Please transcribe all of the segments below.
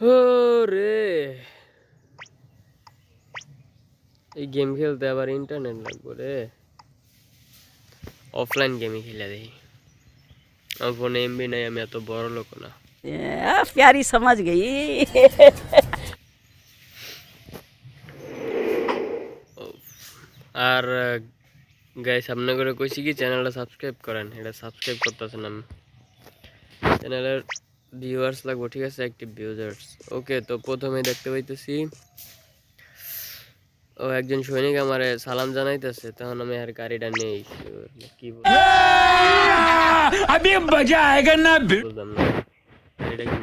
রে এই গেম খেলতে আবার ইন্টারনেট লাগবে রে। অফলাইন গেমই খেলে দেখি। আমার ফোনে এমবি নাই আমি এত বড় লোক না। প্যারি সমাজ গেই। আর গাই সামনে করে কইছি কি? চ্যানেলটা সাবস্ক্রাইব করেন। এটা সাবস্ক্রাইব করতেছেন আমি। চ্যানেলের ভিউয়ার্স লাগবো ঠিক আছে? অ্যাক্টিভ ভিউজার্স ওকে তো প্রথমে দেখতে পাইতেছি ও একজন সৈনিক আমারে সালাম জানাইতেছে তখন আমি আর গাড়িটা নেই কি বল- বুঝলাম না গাড়িটা কি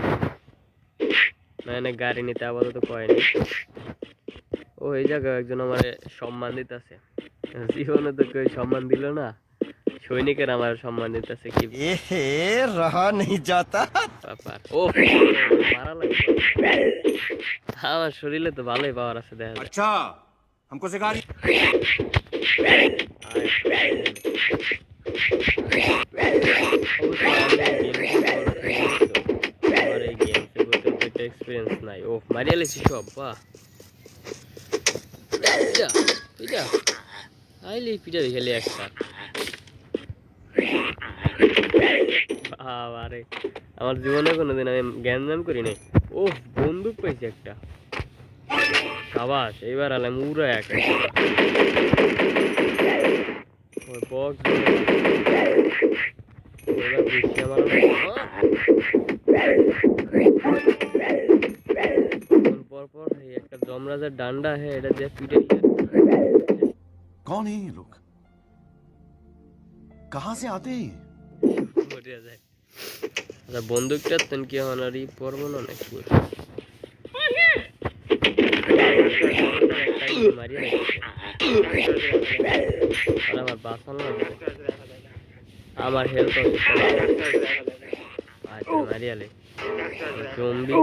না না গাড়ি নিতে আপাতত কয়নি ও এই জায়গায় একজন আমার সম্মান দিতেছে। জীবনে তো কেউ সম্মান দিল না। সৈনিকের আমার সম্মান দিতেছে কি এহে রহা नहीं जाता ব্যাপার ও মারা লাগবে আমার শরীরে তো ভালোই পাওয়ার আছে দেখা যায় अच्छा हमको सिखा रही এক্সপিরিয়েন্স নাই ও মারিয়া লেছি সব বাহ পিজা পিজা আইলি পিজা খেলি একটা বাবারে আমার জীবনে কোনোদিন আমি জ্ঞান করি নাই ও বন্দুক পাইছি একটা সাবাস এইবার আলাম উড়া একটা ওই বক্স এবার বৃষ্টি আমার পর পর এই একটা জমরাজের ডান্ডা হ্যাঁ এটা দিয়ে পিটে कौन है ये लोग कहाँ से आते हैं আচ্ছা বন্দুকটা তেন কি এখন আর ই পরবো না নাকি আমার লাগবে? আমার হেল্প আচ্ছা মারিয়ালে। জম্বি।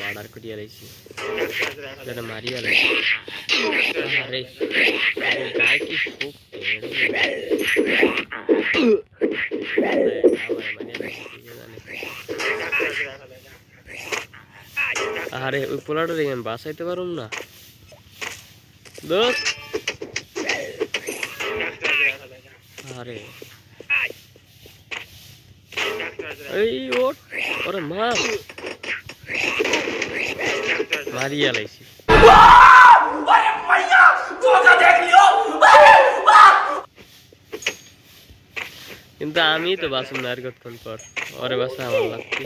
মার্ডার করিয়া লাইছি যেটা মারিয়া লাইছি আরে গায়ে আরে ওই পোলাটা দেখে আমি বাঁচাইতে পারুম না। দোস্ত। আরে এই ওরে মা মারিয়া লাইছি। কিন্তু আমি তো বাসুম না আর কতক্ষণ পর ওরে বাসা আমার লাগছে।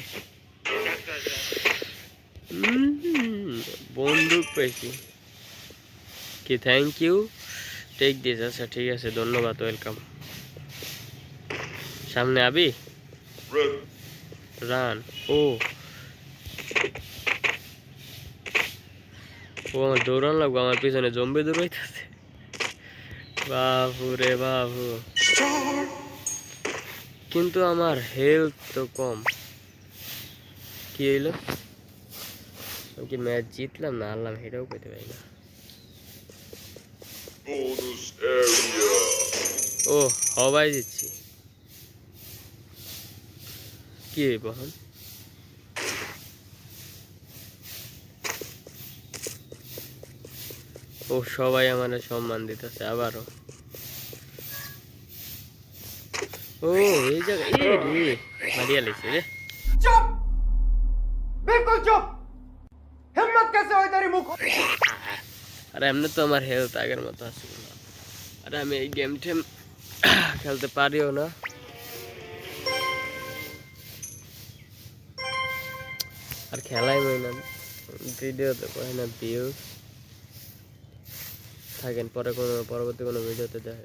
বন্দুক পেয়েছি কি থ্যাংক ইউ টেক দিস আচ্ছা ঠিক আছে ধন্যবাদ ওয়েলকাম সামনে আবি? রান ও। ও আমার দৌড়ান লাগবো আমার পিছনে জম্বি দৌড়াইতেছে বাবু রে বাবু কিন্তু আমার হেলথ তো কম কি হইল আমি কি ম্যাচ জিতলাম না হারলাম সেটাও পেতে পারি না ও হবাই দিচ্ছি কি হইব ও সবাই আমার সম্মান দিতেছে আবারও। ও এই জায়গা এই রে মারিয়া লেছে রে। চুপ! বিলকুল চুপ! হিম্মত কেসে হই তারি মুখ। আরে এমনি তো আমার হেলথ আগের মতো আছে। আরে আমি এই গেম টেম খেলতে পারিও না। আর খেলাই হয় না। ভিডিও তো কয় না ভিউজ থাকেন পরে কোনো পরবর্তী কোনো ভিডিওতে দেখে